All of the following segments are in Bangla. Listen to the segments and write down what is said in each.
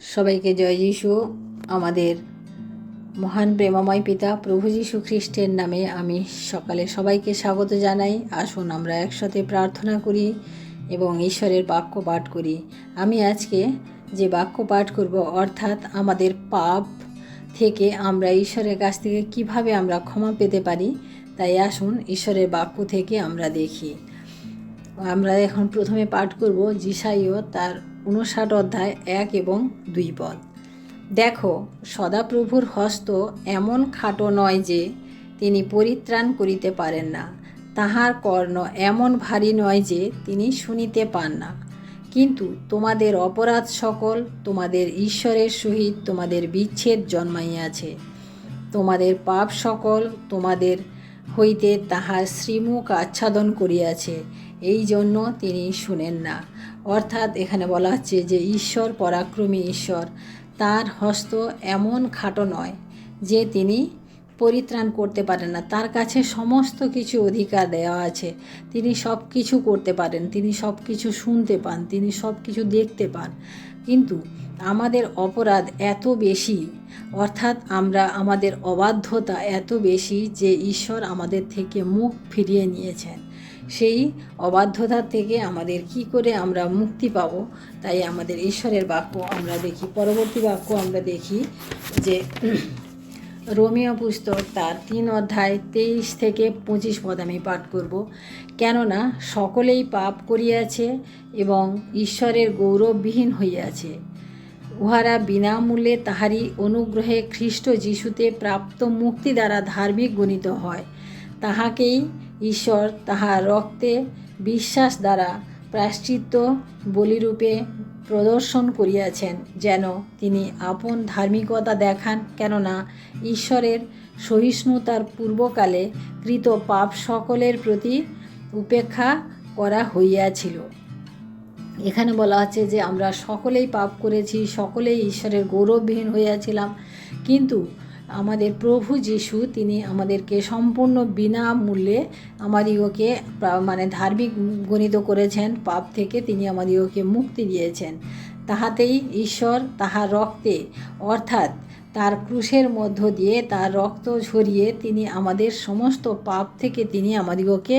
সবাইকে জয় যিশু। আমাদের মহান প্রেমময় পিতা প্রভু যীশু খ্রিস্টের নামে আমি সকালে সবাইকে স্বাগত জানাই। আসুন আমরা একসাথে প্রার্থনা করি এবং ঈশ্বরের বাক্য পাঠ করি। আমি আজকে যে বাক্য পাঠ করব, অর্থাৎ আমাদের পাপ থেকে আমরা ঈশ্বরের কাছ থেকে কীভাবে আমরা ক্ষমা পেতে পারি, তাই আসুন ঈশ্বরের বাক্য থেকে আমরা দেখি। আমরা এখন প্রথমে পাঠ করব জিসাইও তার উনষাট অধ্যায় এক এবং দুই পদ। দেখো, সদাপ্রভুর হস্ত এমন খাটো নয় যে তিনি পরিত্রাণ করিতে পারেন না। তাহার কর্ণ এমন ভারী নয় যে তিনি শুনিতে পান না। কিন্তু তোমাদের অপরাধ সকল তোমাদের ঈশ্বরের সহিত তোমাদের বিচ্ছেদ জন্মাইয়াছে। তোমাদের পাপ সকল তোমাদের হইতে তাহার শ্রীমুখ আচ্ছাদন করিয়াছে। এই জন্য তিনি শুনেন না। অর্থাৎ এখানে বলা হচ্ছে যে ঈশ্বর পরাক্রমী ঈশ্বর। তার হস্ত এমন খাটো নয় যে তিনি পরিত্রাণ করতে পারেন না। তার কাছে সমস্ত কিছু অধিকার দেওয়া আছে। তিনি সব কিছু করতে পারেন, তিনি সব কিছু শুনতে পান, তিনি সব কিছু দেখতে পান। কিন্তু আমাদের অপরাধ এত বেশি, অর্থাৎ আমরা, আমাদের অবাধ্যতা এত বেশি যে ঈশ্বর আমাদের থেকে মুখ ফিরিয়ে নিয়েছেন। সেই অবাধ্যতা থেকে আমাদের কি করে আমরা মুক্তি পাব, তাই আমাদের ঈশ্বরের বাক্য আমরা দেখি। পরবর্তী বাক্য আমরা দেখি যে রোমিও পুস্তক তার তিন অধ্যায় তেইশ থেকে পঁচিশ পদ আমি পাঠ করব। কেননা সকলেই পাপ করিয়াছে এবং ঈশ্বরের গৌরববিহীন হইয়াছে। উহারা বিনামূল্যে তাহারই অনুগ্রহে খ্রিস্ট যিশুতে প্রাপ্ত মুক্তি দ্বারা ধার্মিক গণিত হয়। তাহাকেই ঈশ্বর তাহার রক্তে বিশ্বাস দ্বারা প্রায়শ্চিত্ত বলিরূপে প্রদর্শন করিয়াছেন, যেন তিনি আপন ধার্মিকতা দেখান। কেননা ঈশ্বরের সহিষ্ণুতার পূর্বকালে কৃত পাপ সকলের প্রতি উপেক্ষা করা হইয়াছিল। এখানে বলা হচ্ছে যে, আমরা সকলেই পাপ করেছি, সকলেই ঈশ্বরের গৌরববিহীন হইয়াছিলাম। কিন্তু আমাদের প্রভু যিশু, তিনি আমাদেরকে সম্পূর্ণ বিনামূল্যে আমাদিগকে মানে ধার্মিক গণিত করেছেন, পাপ থেকে তিনি আমাদিগকে মুক্তি দিয়েছেন। তাহাতেই ঈশ্বর তাহার রক্তে, অর্থাৎ তার ক্রুশের মধ্য দিয়ে তার রক্ত ঝরিয়ে তিনি আমাদের সমস্ত পাপ থেকে তিনি আমাদিগকে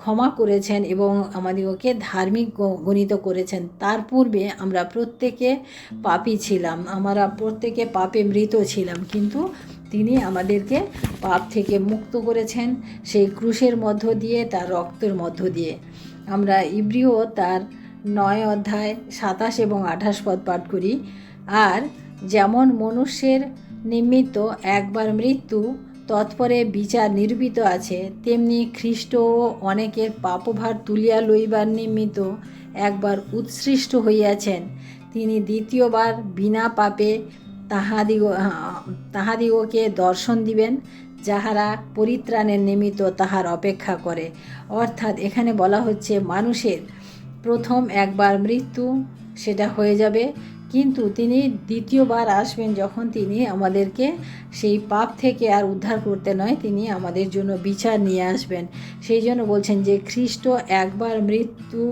ক্ষমা করেছেন এবং আমাদিগকে ধার্মিক গণিত করেছেন। তার পূর্বে আমরা প্রত্যেকে পাপই ছিলাম, আমরা প্রত্যেকে পাপে মৃত ছিলাম, কিন্তু তিনি আমাদেরকে পাপ থেকে মুক্ত করেছেন সেই ক্রুশের মধ্য দিয়ে, তার রক্তের মধ্য দিয়ে। আমরা ইব্রিও তার নয় অধ্যায় সাতাশ এবং আঠাশ পদ পাঠ করি, আর যেমন মনুষ্যের নিমিত্ত একবার মৃত্যু, তৎপরে বিচার নির্মিত আছে, তেমনি খ্রিস্ট ও অনেকের পাপভার তুলিয়া লইবার নিমিত্ত একবার উৎসৃষ্ট হইয়াছেন। তিনি দ্বিতীয়বার বিনা পাপে তাহাদিগ, তাহাদিগকে দর্শন দিবেন, যাহারা পরিত্রাণের নিমিত্ত তাহার অপেক্ষা করে। অর্থাৎ এখানে বলা হচ্ছে মানুষের প্রথম একবার মৃত্যু সেটা হয়ে যাবে কিন্তু তিনি দ্বিতীয়বার আসবেন যখন তিনি আমাদেরকে সেই পাপ থেকে আর উদ্ধার করতে নয়, তিনি আমাদের জন্য বিচার নিয়ে আসবেন। সেই জন্য বলছেন যে, খ্রিস্ট একবার মৃত্যু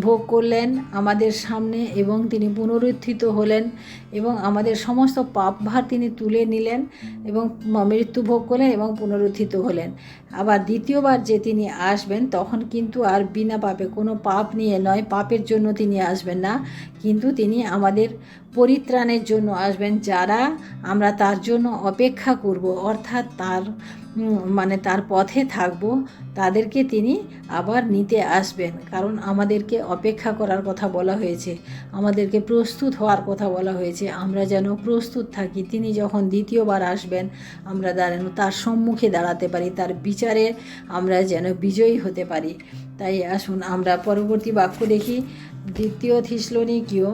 ভোগ করলেন আমাদের সামনে এবং তিনি পুনরুত্থিত হলেন। এবং আমাদের সমস্ত পাপভার তিনি তুলে নিলেন এবং মৃত্যু ভোগ করলেন এবং পুনরুত্থিত হলেন। আবার দ্বিতীয়বার যে তিনি আসবেন, তখন কিন্তু আর বিনা পাপে, কোনো পাপ নিয়ে নয়, পাপের জন্য তিনি আসবেন না। কিন্তু তিনি আমাদের পরিত্রাণের জন্য আসবেন, যারা আমরা তার জন্য অপেক্ষা করব, অর্থাৎ তার মানে তার পথে থাকব, তাদেরকে তিনি আবার নিতে আসবেন। কারণ আমাদেরকে অপেক্ষা করার কথা বলা হয়েছে, আমাদেরকে প্রস্তুত হওয়ার কথা বলা হয়েছে। আমরা যেন প্রস্তুত থাকি, তিনি যখন দ্বিতীয়বার আসবেন, আমরা যেন তার সম্মুখে দাঁড়াতে পারি, তার বিচারে আমরা যেন বিজয়ী হতে পারি। তাই আসুন, আমরা পরবর্তী বাক্য দেখি। দ্বিতীয় থিসলনিকীয়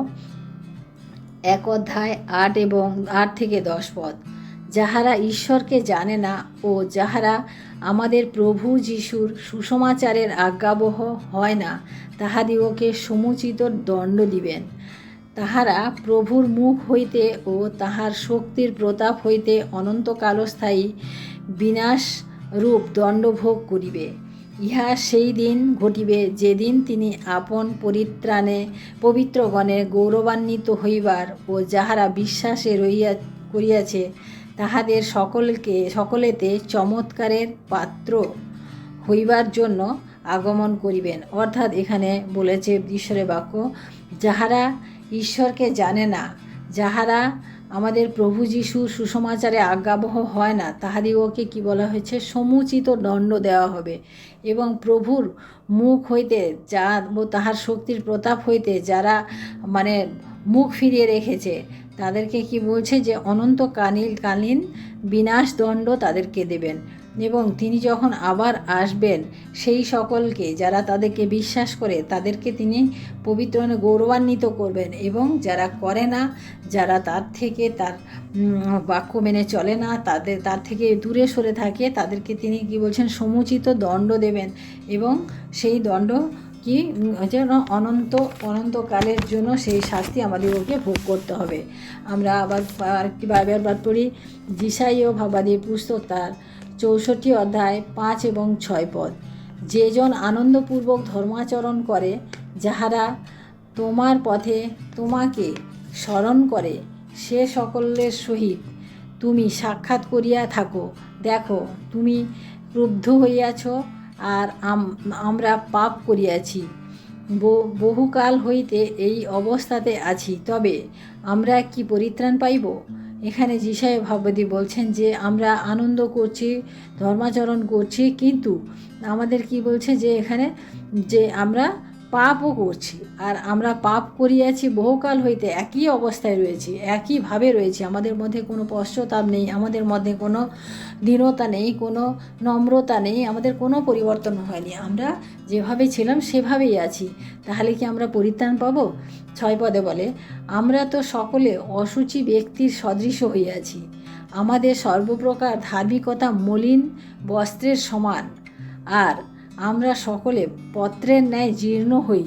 এক অধ্যায় আট এবং আট থেকে দশ পদ। যাহারা ঈশ্বরকে জানে না ও যাহারা আমাদের প্রভু যিশুর সুসমাচারের আজ্ঞাবহ হয় না, তাহাদিগকে সমুচিত দণ্ড দিবেন। তাহারা প্রভুর মুখ হইতে ও তাহার শক্তির প্রতাপ হইতে অনন্তকালস্থায়ী বিনাশ রূপ দণ্ডভোগ করিবে। ইহা সেই দিন ঘটিবে যেদিন তিনি আপন পরিত্রাণে পবিত্রগণে গৌরবান্বিত হইবার ও যাহারা বিশ্বাসে রইয়া করিয়াছে তাহাদের সকলকে, সকলেতে চমৎকারের পাত্র হইবার জন্য আগমন করিবেন। অর্থাৎ এখানে বলেছে ঈশ্বরের বাক্য, যাহারা ঈশ্বরকে জানে না, যাহারা আমাদের প্রভু যিশু সুসমাচারে আজ্ঞাবহ হয় না, তাহাদিগকে কি বলা হয়েছে? সমুচিত দণ্ড দেওয়া হবে এবং প্রভুর মুখ হইতে যা, তাহার শক্তির প্রতাপ হইতে যারা মানে মুখ ফিরিয়ে রেখেছে তাদেরকে কি বলছে যে অনন্ত কালীন কালীন বিনাশ দণ্ড তাদেরকে দেবেন। এবং তিনি যখন আবার আসবেন, সেই সকলকে যারা তাদেরকে বিশ্বাস করে, তাদেরকে তিনি পবিত্র গৌরবান্বিত করবেন এবং যারা করে না, যারা তার থেকে তার বাক্য মেনে চলে না, তাদের, তার থেকে দূরে সরে থাকে, তাদেরকে তিনি কি বলছেন, সমুচিত দণ্ড দেবেন। এবং সেই দণ্ড কি, যেন অনন্ত, অনন্তকালের জন্য সেই শাস্তি আমাদেরকে ভোগ করতে হবে। আমরা আবার আরেকটি বাইবেল পাঠ পড়ি, জিসাই ও ভাবাদী পুস্তক তার চৌষট্টি অধ্যায় পাঁচ এবং ছয় পদ। যেজন আনন্দপূর্বক ধর্মাচরণ করে, যাহারা তোমার পথে তোমাকে স্মরণ করে, সে সকলের সহিত তুমি সাক্ষাৎ করিয়া থাকো। দেখো, তুমি ক্রুব্ধ হইয়াছ আর আমরা পাপ করিয়াছি। বহুকাল হইতে এই অবস্থাতে আছি, তবে আমরা কি পরিত্রাণ পাইব? এখানে যিশায় ভাববতী বলছেন যে, আমরা আনন্দ করছি, ধর্মাচরণ করছি, কিন্তু আমাদের কি বলছে যে, এখানে যে আমরা পাপও করছি। আর আমরা পাপ করিয়াছি, বহুকাল হইতে একই অবস্থায় রয়েছি একইভাবে রয়েছি। আমাদের মধ্যে কোনো পশ্চাতাপ নেই, আমাদের মধ্যে কোনো দীনতা নেই, কোনো নম্রতা নেই, আমাদের কোনো পরিবর্তন হয়নি। আমরা যেভাবে ছিলাম, সেভাবেই আছি। তাহলে কি আমরা পরিত্রাণ পাবো? ছয় পদে বলে, আমরা তো সকলে অসুচি ব্যক্তির সদৃশ হইয়াছি আমাদের সর্বপ্রকার ধার্মিকতা মলিন, বস্ত্রের সমান। আর আমরা সকলে পত্রের ন্যায় জীর্ণ হই।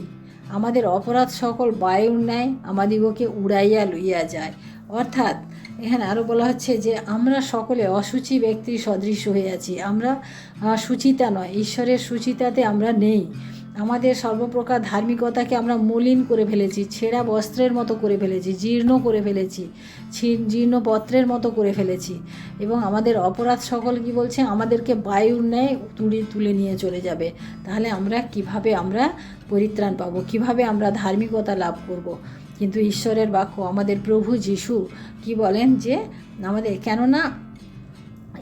আমাদের অপরাধ সকল বায়ুর ন্যায় আমাদিগকে উড়াইয়া লইয়া যায়। অর্থাৎ এখানে আরও বলা হচ্ছে যে, আমরা সকলে অসুচি ব্যক্তির সদৃশ হয়ে আছি আমরা সুচিতা নয়, ঈশ্বরের সুচিতাতে আমরা নেই। আমাদের সর্বপ্রকার ধার্মিকতাকে আমরা মলিন করে ফেলেছি, ছেঁড়া বস্ত্রের মতো করে ফেলেছি, জীর্ণ করে ফেলেছি জীর্ণ পত্রের মতো করে ফেলেছি এবং আমাদের অপরাধ সকল কি বলছে, আমাদেরকে বায়ুর ন্যায় তুলে তুলে নিয়ে চলে যাবে তাহলে আমরা কীভাবে আমরা পরিত্রাণ পাবো কীভাবে আমরা ধার্মিকতা লাভ করব। কিন্তু ঈশ্বরের বাক্য আমাদের প্রভু যিশু কি বলেন যে, আমাদের কেননা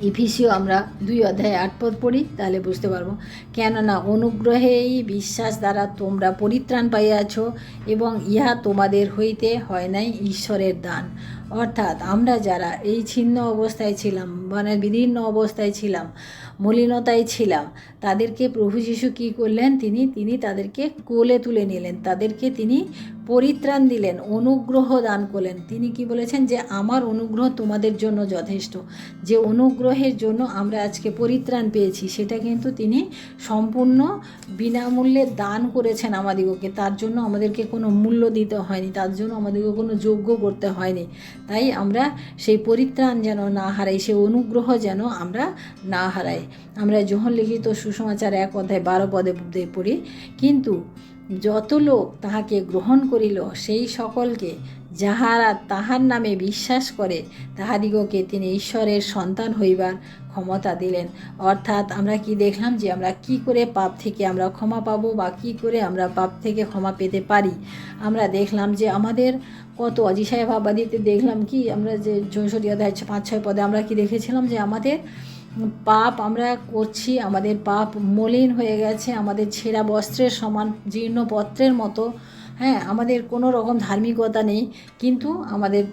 ইফিসিও আমরা দুই অধ্যায়ে আট পদ পড়ি, তাহলে বুঝতে পারব। কেননা অনুগ্রহেই বিশ্বাস দ্বারা তোমরা পরিত্রাণ পাইয়াছ এবং ইহা তোমাদের হইতে হয় নাই ঈশ্বরের দান। অর্থাৎ আমরা যারা এই ছিন্ন অবস্থায় ছিলাম মানে বিভিন্ন অবস্থায় ছিলাম মলিনতায় ছিলাম। তাদেরকে প্রভু যিশু কী করলেন? তিনি তিনি তাদেরকে কোলে তুলে নিলেন। তাদেরকে তিনি পরিত্রাণ দিলেন, অনুগ্রহ দান করলেন। তিনি কি বলেছেন? যে আমার অনুগ্রহ তোমাদের জন্য যথেষ্ট। যে অনুগ্রহের জন্য আমরা আজকে পরিত্রাণ পেয়েছি, সেটা কিন্তু তিনি সম্পূর্ণ বিনামূল্যে দান করেছেন আমাদিগকে। তার জন্য আমাদেরকে কোনো মূল্য দিতে হয়নি, তার জন্য আমাদেরকে কোনো যোগ্য করতে হয়নি। তাই আমরা সেই পরিত্রাণ যেন না হারাই, সেই অনুগ্রহ যেন আমরা না হারাই। আমরা যখন লিখিত সুসমাচার এক অধ্যায় বারো পদে পদে পড়ি, কিন্তু যত লোক তাহাকে গ্রহণ করিল, সেই সকলকে যাহারা তাহার নামে বিশ্বাস করে, তাহাদিগকে তিনি ঈশ্বরের সন্তান হইবার ক্ষমতা দিলেন। অর্থাৎ আমরা কি দেখলাম যে আমরা কি করে পাপ থেকে আমরা ক্ষমা পাবো বা কি করে আমরা পাপ থেকে ক্ষমা পেতে পারি? আমরা দেখলাম যে আমাদের কত অজিসায় ভাবাদিতে দেখলাম কি, আমরা যে চৌষট্টি অধ্যায় পাঁচ ছয় পদে আমরা কি দেখেছিলাম যে আমাদের পাপ আমরা করছি, আমাদের পাপ মলিন হয়ে গেছে, আমাদের ছেঁড়া বস্ত্রের সমান জীর্ণ পত্রের মতো। হ্যাঁ আমাদের কোনো রকম ধার্মিকতা নেই, কিন্তু আমাদের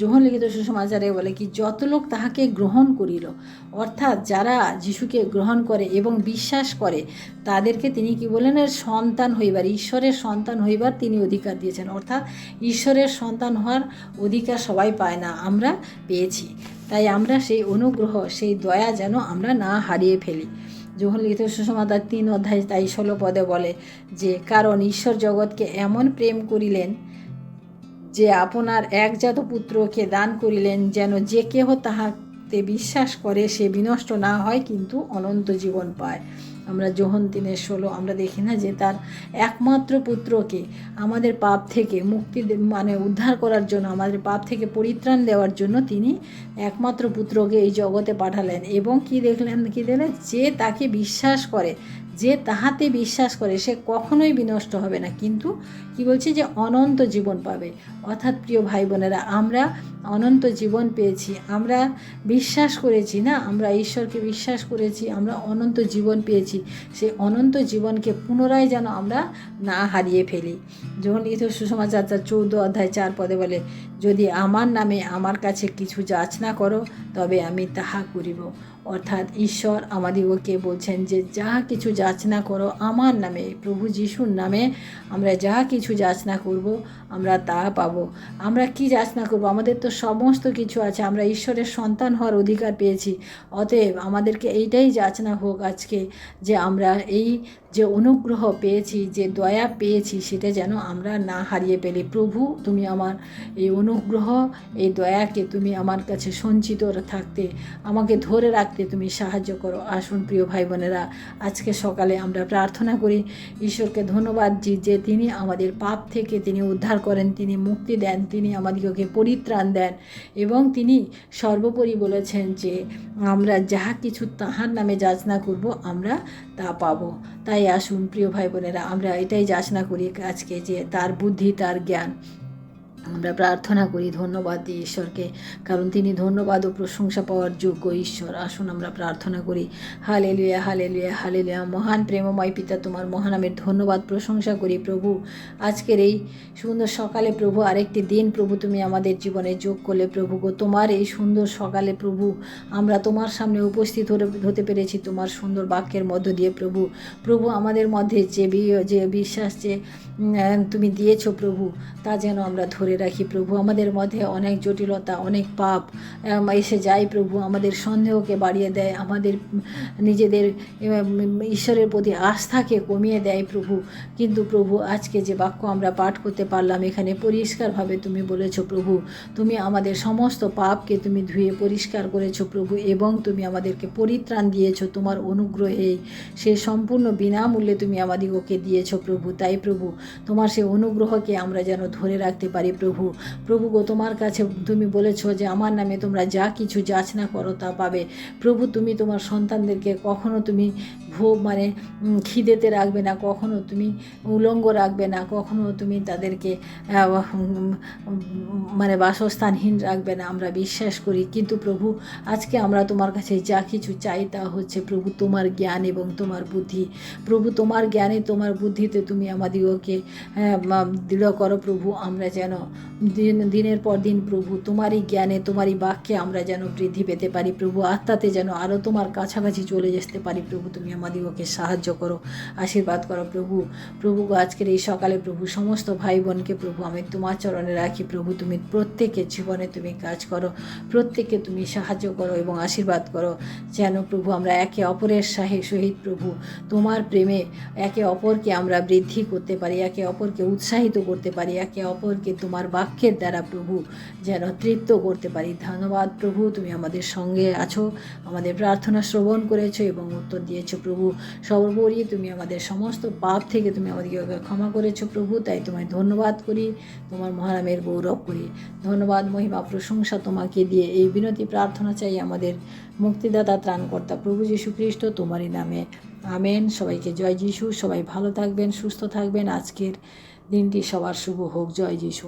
যোহন লিখিত সুসমাচারে বলে কি, যত লোক তাহাকে গ্রহণ করিল, অর্থাৎ যারা যিশুকে গ্রহণ করে এবং বিশ্বাস করে, তাদেরকে তিনি কি বলেন সন্তান হইবার, ঈশ্বরের সন্তান হইবার তিনি অধিকার দিয়েছেন। অর্থাৎ ঈশ্বরের সন্তান হওয়ার অধিকার সবাই পায় না, আমরা পেয়েছি। তাই আমরা সেই অনুগ্রহ, সেই দয়া যেন আমরা না হারিয়ে ফেলি। যখন লিখিত সুষমাতার তিন অধ্যায় তাই ষোলো পদে বলে যে, কারণ ঈশ্বর জগৎকে এমন প্রেম করিলেন যে আপনার একজাত পুত্রকে দান করিলেন যেন যে কেহ তাহাতে বিশ্বাস করে সে বিনষ্ট না হয় কিন্তু অনন্ত জীবন পায়। আমরা যোহন দিনের ষোলো, আমরা দেখি না যে তার একমাত্র পুত্রকে আমাদের পাপ থেকে মুক্তি মানে উদ্ধার করার জন্য, আমাদের পাপ থেকে পরিত্রাণ দেওয়ার জন্য তিনি একমাত্র পুত্রকে এই জগতে পাঠালেন। এবং কি দেখলেন কি দেখলেন? যে তাকে বিশ্বাস করে যে তাহাতে বিশ্বাস করে সে কখনোই বিনষ্ট হবে না। কিন্তু কি বলছে যে অনন্ত জীবন পাবে। অর্থাৎ প্রিয় ভাই বোনেরা, আমরা অনন্ত জীবন পেয়েছি। আমরা বিশ্বাস করেছি না? আমরা ঈশ্বরকে বিশ্বাস করেছি, আমরা অনন্ত জীবন পেয়েছি। সেই অনন্ত জীবনকে পুনরায় যেন আমরা না হারিয়ে ফেলি। যখন লিখিত সুষমাচার চৌদ্দ অধ্যায় চার পদে বলে, যদি আমার নামে আমার কাছে কিছু যাচনা করো, তবে আমি তাহা করিব। অর্থাৎ ঈশ্বর আমাদিগকে বলছেন যে, যা কিছু যাচনা করো আমার নামে, প্রভু যিশুর নামে আমরা যা কিছু যাচনা করব, আমরা তা পাবো। আমরা কি যাচনা করব? আমাদের তো সমস্ত কিছু আছে। আমরা ঈশ্বরের সন্তান হওয়ার অধিকার পেয়েছি। অতএব আমাদেরকে এইটাই যাচনা হোক আজকে যে আমরা এই যে অনুগ্রহ পেয়েছি, যে দয়া পেয়েছি, সেটা যেন আমরা না হারিয়ে ফেলি। প্রভু, তুমি আমার এই অনুগ্রহ, এই দয়াকে তুমি আমার কাছে সঞ্চিত থাকতে, আমাকে ধরে রাখতে তুমি সাহায্য করো। আসুন প্রিয় ভাই বোনেরা আজকে সকালে আমরা প্রার্থনা করি, ঈশ্বরকে ধন্যবাদ জি, যে তিনি আমাদের পাপ থেকে তিনি উদ্ধার করেন, তিনি মুক্তি দেন, তিনি আমাদিগকে পরিত্রাণ দেন এবং তিনি সর্বোপরি বলেছেন যে, আমরা যাহা কিছু তাহার নামে যাচনা করব, আমরা তা পাবো। তাই আসুন প্রিয় ভাই বোনেরা আমরা এটাই যাচনা করি আজকে যে তার বুদ্ধি তার জ্ঞান। আমরা প্রার্থনা করি, ধন্যবাদ দিই ঈশ্বরকে। কারণ তিনি ধন্যবাদ ও প্রশংসা পাওয়ার যোগ্য ঈশ্বর। আসুন আমরা প্রার্থনা করি হালে লুয়া হালে লুয়া হালে লুয়া মহান প্রেমময় পিতা, তোমার মহানামের ধন্যবাদ প্রশংসা করি প্রভু। আজকের এই সুন্দর সকালে প্রভু, আরেকটি দিন প্রভু, তুমি আমাদের জীবনে যোগ করলে প্রভু গো। তোমার এই সুন্দর সকালে প্রভু, আমরা তোমার সামনে উপস্থিত হতে- পেরেছি তোমার সুন্দর বাক্যের মধ্য দিয়ে প্রভু। প্রভু, আমাদের মধ্যে যে যে বিশ্বাস যে তুমি দিয়েছ প্রভু, তা যেন আমরা ধরে রাখি, প্রভু, আমাদের মধ্যে অনেক জটিলতা, অনেক পাপ এসে যায় প্রভু, আমাদের সন্দেহকে বাড়িয়ে দেয়, আমাদের নিজেদের ঈশ্বরের প্রতি আস্থাকে কমিয়ে দেয় প্রভু। কিন্তু প্রভু, আজকে যে বাক্য আমরা পাঠ করতে পারলাম, এখানে পরিষ্কারভাবে তুমি বলেছ, প্রভু, তুমি আমাদের সমস্ত পাপকে তুমি ধুয়ে পরিষ্কার করেছ প্রভু, এবং তুমি আমাদেরকে পরিত্রাণ দিয়েছ তোমার অনুগ্রহে সে সম্পূর্ণ বিনামূল্যে তুমি আমাদিগকে দিয়েছ প্রভু, তাই প্রভু, তোমার সেই অনুগ্রহকে আমরা যেন ধরে রাখতে পারি প্রভু। প্রভু। প্রভু গো, তোমার কাছে তুমি বলেছ যে, আমার নামে তোমরা যা কিছু যাচনা করো তা পাবে। প্রভু, তুমি তোমার সন্তানদেরকে কখনো তুমি ভোগ মানে খিদেতে রাখবে না, কখনো তুমি উলঙ্গ রাখবে না, কখনো তুমি তাদেরকে মানে বাসস্থানহীন রাখবে না, আমরা বিশ্বাস করি। কিন্তু প্রভু, আজকে আমরা তোমার কাছে যা কিছু চাই তা হচ্ছে প্রভু তোমার জ্ঞান এবং তোমার বুদ্ধি। প্রভু, তোমার জ্ঞানে, তোমার বুদ্ধিতে তুমি আমাদিগকে দৃঢ় করো প্রভু, আমরা যেন দিন, দিনের পর দিন প্রভু, তোমারই জ্ঞানে, তোমারই বাক্যে আমরা যেন বৃদ্ধি পেতে পারি প্রভু। আত্মাতে যেন আরও তোমার কাছাকাছি চলে যেতে পারি প্রভু। তুমি আমাদিগকে সাহায্য করো, আশীর্বাদ করো প্রভু। প্রভু আজকের এই সকালে প্রভু, সমস্ত ভাই বোনকে প্রভু, আমি তোমার চরণে রাখি প্রভু। তুমি প্রত্যেকের জীবনে তুমি কাজ করো, প্রত্যেককে তুমি সাহায্য করো এবং আশীর্বাদ করো। যেন প্রভু, আমরা একে অপরের সাহে সহিত প্রভু, তোমার প্রেমে একে অপরকে আমরা বৃদ্ধি করতে পারি, একে অপরকে উৎসাহিত করতে পারি, একে অপরকে তোমার বাক্যের দ্বারা প্রভু, যেন তৃপ্ত করতে পারি। ধন্যবাদ প্রভু, তুমি আমাদের সঙ্গে আছো, আমাদের প্রার্থনা শ্রবণ করেছ এবং উত্তর দিয়েছ প্রভু। সর্বোপরি তুমি আমাদের সমস্ত পাপ থেকে তুমি আমাদেরকে ক্ষমা করেছ প্রভু, তাই তোমায় ধন্যবাদ করি, তোমার মহারামের গৌরব করি। ধন্যবাদ, মহিমা, প্রশংসা তোমাকে দিয়ে এই বিনতি প্রার্থনা চাই আমাদের মুক্তিদাতা, ত্রাণকর্তা প্রভু যীশু খ্রিস্ট তোমারই নামে। আমেন। সবাইকে জয় যিশু। সবাই ভালো থাকবেন, সুস্থ থাকবেন। আজকের দিনটি সবার শুভ হোক জয় যিশু।